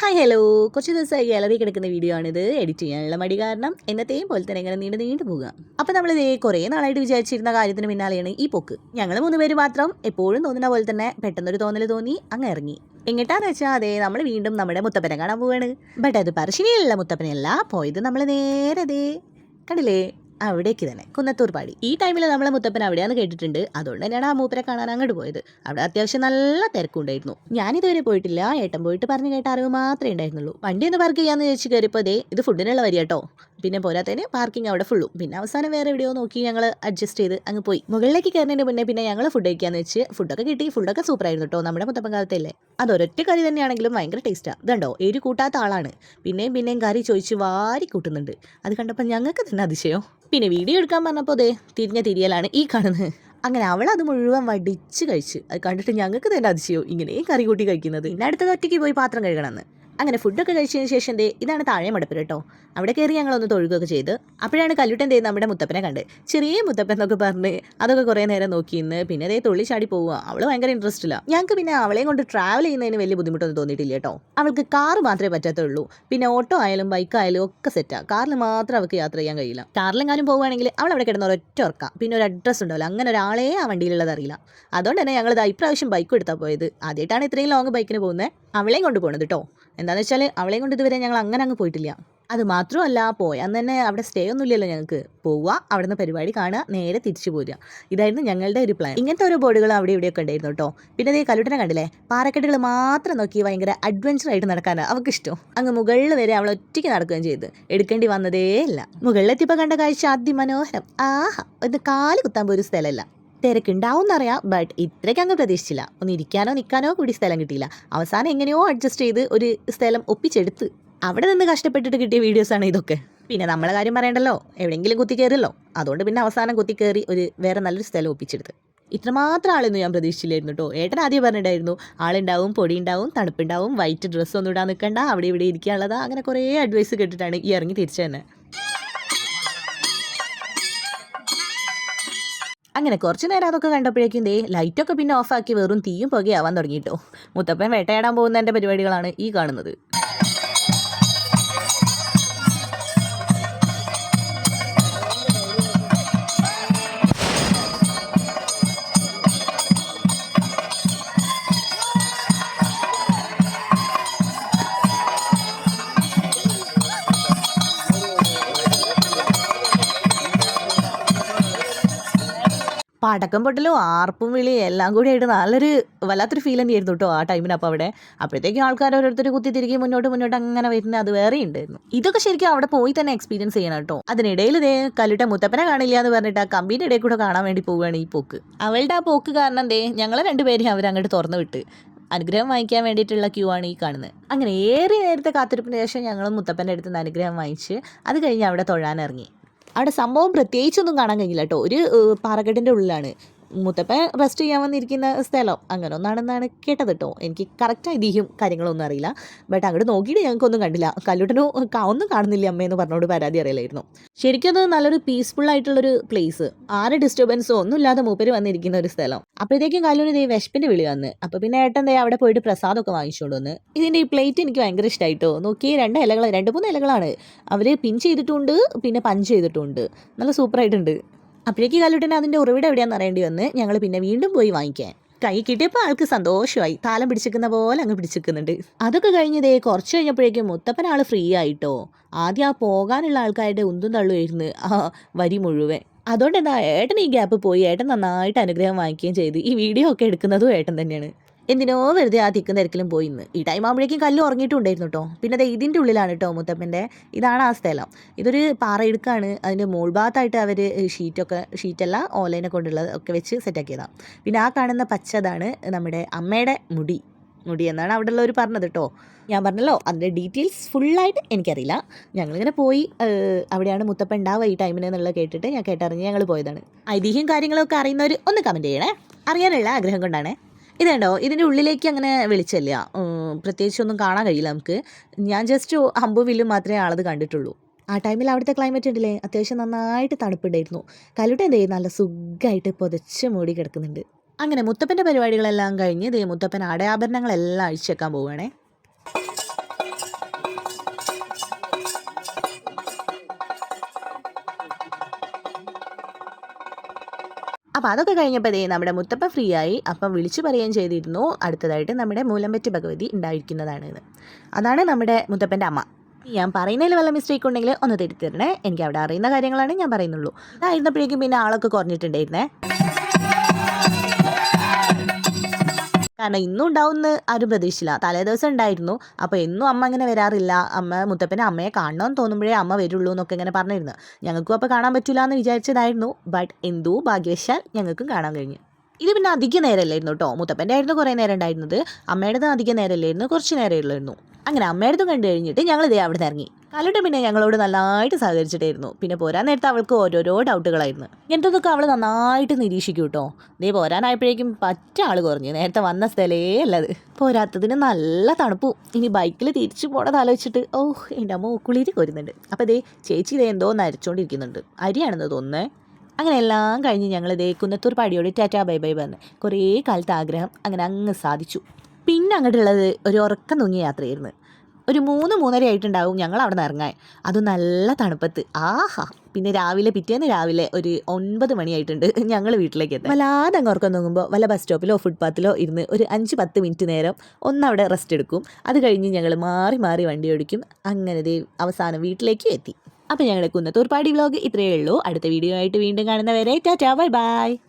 Hi hello കുറച്ച് ദിവസമായി gallery കിടക്കുന്ന വീഡിയോ ആണിത്. എഡിറ്റ് ചെയ്യാനുള്ള മടി കാരണം എന്നത്തെയും പോലെ തന്നെ ഇങ്ങനെ നീണ്ടു നീണ്ടു പോകുക നമ്മൾ ഇതേ കുറേ നാളായിട്ട് വിചാരിച്ചിരുന്ന കാര്യത്തിന് പിന്നാലെയാണ് ഈ പോക്ക്. ഞങ്ങൾ മൂന്ന് പേര് മാത്രം എപ്പോഴും തോന്നുന്ന പോലെ തന്നെ പെട്ടെന്നൊരു തോന്നൽ തോന്നി അങ്ങ് ഇറങ്ങി. എങ്ങട്ടാന്ന് വെച്ചാൽ അതെ നമ്മൾ വീണ്ടും നമ്മുടെ മുത്തപ്പനെ കാണാൻ പോവാണ്. ബട്ട് അത് പറശ്ശിനിയല്ല മുത്തപ്പനല്ല പോയത് നമ്മൾ നേരെ കണ്ടില്ലേ? അവിടേക്ക് തന്നെ കുന്നത്തൂർ പാടി. ഈ ടൈമിൽ നമ്മളെ മുത്തപ്പൻ അവിടെയാന്ന് കേട്ടിട്ടുണ്ട്. അതുകൊണ്ട് തന്നെയാണ് ആ മൂപ്പരെ കാണാൻ അങ്ങോട്ട് പോയത്. അവിടെ അത്യാവശ്യം നല്ല തിരക്കുണ്ടായിരുന്നു. ഞാൻ ഇതുവരെ പോയിട്ടില്ല. ഏട്ടൻ പോയിട്ട് പറഞ്ഞു കേട്ട അറിവ് മാത്രമേ ഉണ്ടായിരുന്നുള്ളൂ. വണ്ടി ഒന്ന് പാർക്ക് ചെയ്യാന്ന് ചോദിച്ചു കയറിയപ്പോൾ ദേ ഇത് ഫുഡിനുള്ള വരി കേട്ടോ. പിന്നെ പോരാത്തതിന് പാർക്കിംഗ് അവിടെ ഫുള്ളും പിന്നെ അവസാനം വേറെ എവിടെയോ നോക്കി ഞങ്ങൾ അഡ്ജസ്റ്റ് ചെയ്ത് അങ്ങ് പോയി. മുകളിലേക്ക് കയറുന്നതിന് മുന്നേ പിന്നെ ഞങ്ങൾ ഫുഡ് കഴിക്കാന്ന് വെച്ച് ഫുഡൊക്കെ കിട്ടി. ഫുഡൊക്കെ സൂപ്പറായിരുന്നു കേട്ടോ നമ്മുടെ മുത്തപ്പൻ കാലത്തല്ലേ? അത് ഒരൊറ്റ കറി തന്നെയാണെങ്കിലും ഭയങ്കര ടേസ്റ്റാണ് ഇതുണ്ടോ എരി കൂട്ടാത്ത ആളാണ്. പിന്നെയും പിന്നെയും കറി ചോദിച്ച് വാരി കൂട്ടുന്നുണ്ട്. അത് കണ്ടപ്പോൾ ഞങ്ങൾക്ക് തന്നെ അതിശയം. പിന്നെ വീഡിയോ എടുക്കാൻ പറഞ്ഞപ്പോൾ അതെ തിരിഞ്ഞ തിരിയലാണ് ഈ കാണുന്നത്. അങ്ങനെ അവൾ അത് മുഴുവൻ വടിച്ച് കഴിച്ച്. അത് കണ്ടിട്ട് ഞങ്ങൾക്ക് തന്നെ അതിശയോ. ഇങ്ങനെയും കറി കൂട്ടി കഴിക്കുന്നത്. പിന്നെ അടുത്തത് ഒറ്റയ്ക്ക് പോയി പാത്രം കഴുകണമെന്ന്. അങ്ങനെ ഫുഡൊക്കെ കഴിച്ചതിന് ശേഷം ദേ ഇതാണ് താഴെ മടുപ്പ് കേട്ടോ അവിടെ കയറി ഞങ്ങളൊന്ന് തൊഴുകയൊക്കെ ചെയ്ത് അപ്പോഴാണ് കല്ലുട്ടൻ ദേ നമ്മുടെ മുത്തപ്പനെ കണ്ട്. ചെറിയ മുത്തപ്പൻ എന്നൊക്കെ പറഞ്ഞ് അതൊക്കെ കുറേ നേരം നോക്കി ഇന്ന് പിന്നെ ദേ തുള്ളി ചാടി പോവുക. അവൾ ഭയങ്കര ഇൻട്രസ്റ്റ് ഇല്ല ഞങ്ങൾക്ക് പിന്നെ അവളെയും കൊണ്ട് ട്രാവൽ ചെയ്യുന്നതിന് വലിയ ബുദ്ധിമുട്ടൊന്നും തോന്നിയിട്ടില്ല കേട്ടോ അവൾക്ക് കാർ മാത്രമേ പറ്റത്തുള്ളൂ. പിന്നെ ഓട്ടോ ആയാലും ബൈക്ക് ആയാലും ഒക്കെ സെറ്റാണ് കാറിൽ മാത്രം അവൾക്ക് യാത്ര ചെയ്യാൻ കഴിയില്ല. കാറിലെങ്ങാനും പോവുകയാണെങ്കിൽ അവൾ അവിടെ കിടന്ന ഒരൊറ്റ ഉറക്കാം. പിന്നെ ഒരു അഡ്രസ്സ് ഉണ്ടാവില്ല അങ്ങനെ ഒരാളെ ആ വണ്ടിയിലുള്ളത് അറിയില്ല. അതുകൊണ്ട് തന്നെ ഞങ്ങൾ ഇപ്രാവശ്യം ബൈക്ക് എടുത്താൽ പോയത്. ആദ്യമായിട്ടാണ് ഇത്രയും ലോങ് ബൈക്കിന് പോകുന്നത് അവളെയും കൊണ്ട് പോകുന്നത് കേട്ടോ എന്താണെന്ന് വെച്ചാൽ അവളെയും കൊണ്ട് ഇതുവരെ ഞങ്ങൾ അങ്ങനെ അങ്ങ് പോയിട്ടില്ല. അത് മാത്രമല്ല പോയി അന്ന് തന്നെ അവിടെ സ്റ്റേ ഒന്നും ഇല്ലല്ലോ ഞങ്ങൾക്ക്. പോവുക അവിടുന്ന് പരിപാടി കാണുക നേരെ തിരിച്ചു പോരുക. ഇതായിരുന്നു ഞങ്ങളുടെ ഒരു പ്ലാൻ ഇങ്ങനത്തെ ഓരോ ബോർഡുകൾ അവിടെ ഇവിടെയൊക്കെ ഉണ്ടായിരുന്നു കേട്ടോ. പിന്നെ അതേ കലുട്ടനെ കണ്ടില്ലേ? പാറക്കെട്ടുകൾ മാത്രം നോക്കി ഭയങ്കര അഡ്വഞ്ചർ ആയിട്ട് നടക്കാനാണ് അവൾക്ക് ഇഷ്ടം അങ്ങ് മുകളിൽ വരെ അവൾ ഒറ്റയ്ക്ക് നടക്കുകയും ചെയ്ത്. എടുക്കേണ്ടി വന്നതേ ഇല്ല. മുകളിലെത്തിയപ്പോൾ കണ്ട കാഴ്ച അതിമനോഹരം. ആഹാ ഒന്ന് കാൽ കുത്താൻ പോയൊരു സ്ഥലമല്ല. തിരക്കുണ്ടാവും എന്നറിയാം ബട്ട് ഇത്രയ്ക്ക് അങ്ങ് പ്രതീക്ഷിച്ചില്ല. ഒന്ന് ഇരിക്കാനോ നിൽക്കാനോ കൂടി സ്ഥലം കിട്ടിയില്ല. അവസാനം എങ്ങനെയോ അഡ്ജസ്റ്റ് ചെയ്ത് ഒരു സ്ഥലം ഒപ്പിച്ചെടുത്ത് അവിടെ നിന്ന് കഷ്ടപ്പെട്ടിട്ട് കിട്ടിയ വീഡിയോസാണ് ഇതൊക്കെ. പിന്നെ നമ്മളെ കാര്യം പറയണ്ടല്ലോ. എവിടെയെങ്കിലും കുത്തി അതുകൊണ്ട് പിന്നെ അവസാനം കുത്തി കയറി ഒരു വേറെ നല്ലൊരു സ്ഥലം ഒപ്പിച്ചെടുത്ത്. ഇത്രമാത്രം ആളൊന്നും ഞാൻ പ്രതീക്ഷിച്ചില്ലായിരുന്നു കേട്ടോ ഏട്ടൻ ആദ്യം പറഞ്ഞിട്ടുണ്ടായിരുന്നു ആളുണ്ടാവും പൊടി ഉണ്ടാവും തണുപ്പുണ്ടാവും വൈറ്റ് ഡ്രസ്സ് ഒന്നും ഇടാൻ നിൽക്കണ്ട അവിടെ ഇവിടെ ഇരിക്കാനുള്ളതാ അങ്ങനെ കുറേ അഡ്വൈസ് കേട്ടിട്ടാണ് ഈ ഇറങ്ങി തിരിച്ചു തന്നെ അങ്ങനെ കുറച്ച് നേരം അതൊക്കെ കണ്ടപ്പോഴേക്കും ദേ ലൈറ്റൊക്കെ പിന്നെ ഓഫാക്കി വെറും തീയും പുകയാവാൻ തുടങ്ങിയിട്ടോ. മുത്തപ്പൻ വേട്ടയാടാൻ പോകുന്നതിന്റെ പരിപാടികളാണ് ഈ കാണുന്നത്. പടക്കം പൊട്ടലും ആർപ്പും വിളി എല്ലാം കൂടി ആയിട്ട് നല്ലൊരു വല്ലാത്തൊരു ഫീൽ തന്നെയായിരുന്നു കേട്ടോ ആ ടൈമിന് അപ്പോൾ അവിടെ. അപ്പോഴത്തേക്കും ആൾക്കാർ ഓരോരുത്തർ കുത്തി തിരികെ മുന്നോട്ട് മുന്നോട്ട് അങ്ങനെ വരുന്നത് അത് വേറെ ഉണ്ടായിരുന്നു. ഇതൊക്കെ ശരിക്കും അവിടെ പോയി തന്നെ എക്സ്പീരിയൻസ് ചെയ്യണം കേട്ടോ അതിനിടയിൽ ഇതേ കല്ലിട്ട മുത്തപ്പനെ കാണില്ല എന്ന് പറഞ്ഞിട്ട് ആ കമ്പീന്റെ ഇടയിൽ കൂടെ കാണാൻ വേണ്ടി പോവുകയാണ് ഈ പോക്ക്. അവളുടെ ആ പോക്ക് കാരണം ദേ ഞങ്ങളെ രണ്ടുപേരെയും അവർ അങ്ങോട്ട് തുറന്നു വിട്ട് അനുഗ്രഹം വാങ്ങിക്കാൻ വേണ്ടിയിട്ടുള്ള ക്യൂ ആണ് ഈ കാണുന്നത്. അങ്ങനെ ഏറെ നേരത്തെ കാത്തിരിപ്പിന് ശേഷം ഞങ്ങൾ മുത്തപ്പന്റെ അടുത്ത് നിന്ന് അനുഗ്രഹം വാങ്ങിച്ച് അത് കഴിഞ്ഞ് അവിടെ തൊഴാൻ ഇറങ്ങി. അവിടെ സംഭവം പ്രത്യേകിച്ചൊന്നും കാണാൻ കഴിഞ്ഞില്ല കേട്ടോ. ഒരു പാറക്കെട്ടിന്റെ ഉള്ളിലാണ്. മുത്തപ്പൻ റെസ്റ്റ് ചെയ്യാൻ വന്നിരിക്കുന്ന സ്ഥലം. അങ്ങനെ ഒന്നാണെന്നാണ് കേട്ടത് കേട്ടോ എനിക്ക് കറക്റ്റ് ഐതിഹ്യം കാര്യങ്ങളൊന്നും അറിയില്ല. ബട്ട് അങ്ങോട്ട് നോക്കിയിട്ട് ഞങ്ങൾക്കൊന്നും കണ്ടില്ല. കല്ലുട്ടനോ ഒന്നും കാണുന്നില്ല അമ്മയെന്ന് പറഞ്ഞോട് പരാതി അറിയില്ലായിരുന്നു. ശരിക്കും അത് നല്ലൊരു പീസ്ഫുൾ ആയിട്ടുള്ളൊരു പ്ലേസ് ആരെ ഡിസ്റ്റർബൻസോ ഒന്നും ഇല്ലാതെ മൂപ്പര് വന്നിരിക്കുന്ന ഒരു സ്ഥലം. അപ്പോഴത്തേക്കും കല്ലൂര് ദേ വിശപ്പിന്റെ വിളി വന്ന്. അപ്പോൾ പിന്നെ ഏട്ടൻ ദേ അവിടെ പോയിട്ട് പ്രസാദമൊക്കെ വാങ്ങിച്ചുകൊണ്ട് വന്ന്. ഇതിന്റെ ഈ പ്ലേറ്റ് എനിക്ക് ഭയങ്കര ഇഷ്ടമായിട്ടോ നോക്കിയേ രണ്ട് ഇലകൾ രണ്ട് മൂന്ന് ഇലകളാണ്. അവർ പിൻ ചെയ്തിട്ടുണ്ട് പിന്നെ പഞ്ച് ചെയ്തിട്ടുണ്ട്. നല്ല സൂപ്പറായിട്ടുണ്ട് അപ്പോഴേക്ക് കല്ലുട്ടനെ അതിന്റെ ഉറവിടം എവിടെയാണെന്ന് അറിയേണ്ടി വന്ന് ഞങ്ങൾ പിന്നെ വീണ്ടും പോയി വാങ്ങിക്കാൻ. കൈ കിട്ടിയപ്പോൾ ആൾക്ക് സന്തോഷമായി. താലം പിടിച്ചിരിക്കുന്ന പോലെ അങ്ങ് പിടിച്ചിരിക്കുന്നുണ്ട്. അതൊക്കെ കഴിഞ്ഞതേ കുറച്ച് കഴിഞ്ഞപ്പോഴേക്കും മുത്തപ്പൻ ആൾ ഫ്രീ ആയിട്ടോ. ആദ്യം ആ പോകാനുള്ള ആൾക്കാരുടെ ഉന്തും തള്ളുമായിരുന്നു ആ വരി മുഴുവൻ. അതുകൊണ്ട് എന്താ ഏട്ടൻ ഈ ഗ്യാപ്പ് പോയി. ഏട്ടൻ നന്നായിട്ട് അനുഗ്രഹം വാങ്ങിക്കുകയും ചെയ്ത്. ഈ വീഡിയോ ഒക്കെ എടുക്കുന്നതും ഏട്ടൻ തന്നെയാണ്. എന്തിനോ വെറുതെ ആ തിക്കും തിരക്കിലും പോയി ഇന്ന് ഈ ടൈം ആകുമ്പോഴേക്കും കല്ല് ഉറങ്ങിയിട്ടുണ്ടായിരുന്നു കേട്ടോ പിന്നെ ദേ ഇതിന്റെ ഉള്ളിലാണ് കേട്ടോ മുത്തപ്പന്റെ. ഇതാണ് ആ സ്ഥലം. ഇതൊരു പാറയിടുക്കാണ് അതിന്റെ മോൾ ഭാഗത്തായിട്ട് അവർ ഷീറ്റൊക്കെ ഷീറ്റല്ല ഓലൈനെ കൊണ്ടുള്ളത് ഒക്കെ വെച്ച് സെറ്റാക്കിയതാണ് പിന്നെ ആ കാണുന്ന പച്ചതാണ് നമ്മുടെ അമ്മയുടെ മുടി. മുടി എന്നാണ് അവിടെ ഉള്ളവർ പറഞ്ഞത് കേട്ടോ ഞാൻ പറഞ്ഞല്ലോ അതിന്റെ ഡീറ്റെയിൽസ് ഫുള്ളായിട്ട് എനിക്കറിയില്ല. ഞങ്ങളിങ്ങനെ പോയി അവിടെയാണ് മുത്തപ്പൻ ഉണ്ടാവുക ഈ ടൈമിന് എന്നുള്ളത് കേട്ടിട്ട് ഞാൻ കേട്ടറിഞ്ഞ് ഞങ്ങൾ പോയതാണ്. ഐതിഹ്യം കാര്യങ്ങളൊക്കെ അറിയുന്നവർ ഒന്ന് കമന്റ് ചെയ്യണേ. അറിയാനുള്ള ആഗ്രഹം കൊണ്ടാണ്. ഇതുണ്ടോ? ഇതിന്റെ ഉള്ളിലേക്ക് അങ്ങനെ വിളിച്ചല്ല? ഉം, പ്രത്യേകിച്ചൊന്നും കാണാൻ കഴിയില്ല നമുക്ക്. ഞാൻ ജസ്റ്റ് അമ്പുവില്ലും മാത്രമേ ആളത് കണ്ടിട്ടുള്ളൂ. ആ ടൈമിൽ അവിടുത്തെ ക്ലൈമറ്റ് ഉണ്ടല്ലേ? അത്യാവശ്യം നന്നായിട്ട് തണുപ്പുണ്ടായിരുന്നു. കലുട്ട എന്തേ നല്ല സുഖമായിട്ട് പുതച്ച് മൂടി കിടക്കുന്നുണ്ട്. അങ്ങനെ മുത്തപ്പന്റെ പരിപാടികളെല്ലാം കഴിഞ്ഞ് ദേ മുത്തപ്പൻ ആടയാഭരണങ്ങളെല്ലാം അഴിച്ചേക്കാൻ പോവുകയാണേ. അപ്പോൾ അതൊക്കെ കഴിഞ്ഞപ്പോഴേ നമ്മുടെ മുത്തപ്പ ഫ്രീ ആയി അപ്പം വിളിച്ചു പറയുകയും ചെയ്തിരുന്നു. അടുത്തതായിട്ട് നമ്മുടെ മൂലമ്പറ്റി ഭഗവതി ഉണ്ടായിരിക്കുന്നതാണ് അതാണ് നമ്മുടെ മുത്തപ്പന്റെ അമ്മ. ഞാൻ പറയുന്നതിൽ വല്ല മിസ്റ്റേക്ക് ഉണ്ടെങ്കിൽ ഒന്ന് തിരുത്തരണേ എനിക്ക് അവിടെ അറിയുന്ന കാര്യങ്ങളാണ് ഞാൻ പറയുന്നുള്ളൂ. അതായിരുന്നപ്പോഴേക്കും പിന്നെ ആളൊക്കെ കുറഞ്ഞിട്ടുണ്ടായിരുന്നേ. കാരണം ഇന്നും ഉണ്ടാവുമെന്ന് ആരും പ്രതീക്ഷയില്ല തലേദിവസം ഉണ്ടായിരുന്നു. അപ്പോൾ എന്നും അമ്മ അങ്ങനെ വരാറില്ല. അമ്മ മുത്തപ്പനെ അമ്മയെ കാണണമെന്ന് തോന്നുമ്പോഴേ അമ്മ വരുള്ളൂ എന്നൊക്കെ ഇങ്ങനെ പറഞ്ഞിരുന്നു. ഞങ്ങൾക്കും അപ്പോൾ കാണാൻ പറ്റില്ല എന്ന് വിചാരിച്ചതായിരുന്നു. ബട്ട് എന്തോ ഭാഗ്യവശാൽ ഞങ്ങൾക്കും കാണാൻ കഴിഞ്ഞു. ഇത് പിന്നെ അധിക നേരമല്ലായിരുന്നു കേട്ടോ. മുത്തപ്പന്റെ ആയിരുന്നു കുറേ നേരം ഉണ്ടായിരുന്നത്. അമ്മയുടേത് അധിക നേരമല്ലായിരുന്നു. കുറച്ച് നേരമല്ലായിരുന്നു അങ്ങനെ അമ്മയുടേതും കണ്ടു കഴിഞ്ഞിട്ട് ഞങ്ങൾ ഇതേ അവിടെ നിന്ന് ഇറങ്ങി. കലട്ട് പിന്നെ ഞങ്ങളോട് നല്ലതായിട്ട് സഹകരിച്ചിട്ടായിരുന്നു. പിന്നെ പോരാൻ നേരത്തെ അവൾക്ക് ഓരോരോ ഡൗട്ടുകളായിരുന്നു. ഇങ്ങനത്തതൊക്കെ അവൾ നന്നായിട്ട് നിരീക്ഷിക്കും കേട്ടോ. ദേ പോരാനായപ്പോഴേക്കും പറ്റ ആൾ കുറഞ്ഞു. നേരത്തെ വന്ന സ്ഥലേ അല്ലത് പോരാത്തതിന് നല്ല തണുപ്പും. ഇനി ബൈക്കിൽ തിരിച്ചു പോണത് ആലോചിച്ചിട്ട് ഓ എന്റെ അമ്മ കുളിരി കോരുന്നുണ്ട്. അപ്പോൾ ദേ ചേച്ചി ഇതേ എന്തോ നരച്ചുകൊണ്ടിരിക്കുന്നുണ്ട് അരിയാണെന്ന് തോന്നുന്നേ. അങ്ങനെ എല്ലാം കഴിഞ്ഞ് ഞങ്ങൾ ദേ കുന്നത്തൂർ പാടിയോട് ടാറ്റാ ബൈ ബൈ പറഞ്ഞ് കുറേ കാലത്തെ ആഗ്രഹം അങ്ങനെ അങ്ങ് സാധിച്ചു. പിന്നെ അങ്ങോട്ടുള്ളത് ഒരു ഉറക്കം തൂങ്ങിയ യാത്രയായിരുന്നു. ഒരു മൂന്ന് മൂന്നര ആയിട്ടുണ്ടാവും ഞങ്ങൾ അവിടെ നിന്ന് ഇറങ്ങാൻ. അത് നല്ല തണുപ്പത്ത്. ആഹാ. പിന്നെ രാവിലെ പിറ്റേന്ന് രാവിലെ ഒരു ഒൻപത് മണിയായിട്ടുണ്ട് ഞങ്ങൾ വീട്ടിലേക്ക് എത്താം വല്ലാതെ അങ്ങ് നോക്കുമ്പോൾ വല്ല ബസ് സ്റ്റോപ്പിലോ ഫുട്പാത്തിലോ ഇരുന്ന് ഒരു അഞ്ച് പത്ത് മിനിറ്റ് നേരം ഒന്നവിടെ റെസ്റ്റ് എടുക്കും. അത് കഴിഞ്ഞ് ഞങ്ങൾ മാറി മാറി വണ്ടി ഓടിക്കും. അങ്ങനെ അവസാനം വീട്ടിലേക്ക് എത്തി. അപ്പോൾ ഞങ്ങളുടെ കുന്നത്തൂർപ്പാടി വ്ലോഗ് ഇത്രയേ ഉള്ളൂ. അടുത്ത വീഡിയോ ആയിട്ട് വീണ്ടും കാണുന്നവരെ ടാറ്റാ ബൈ ബൈ.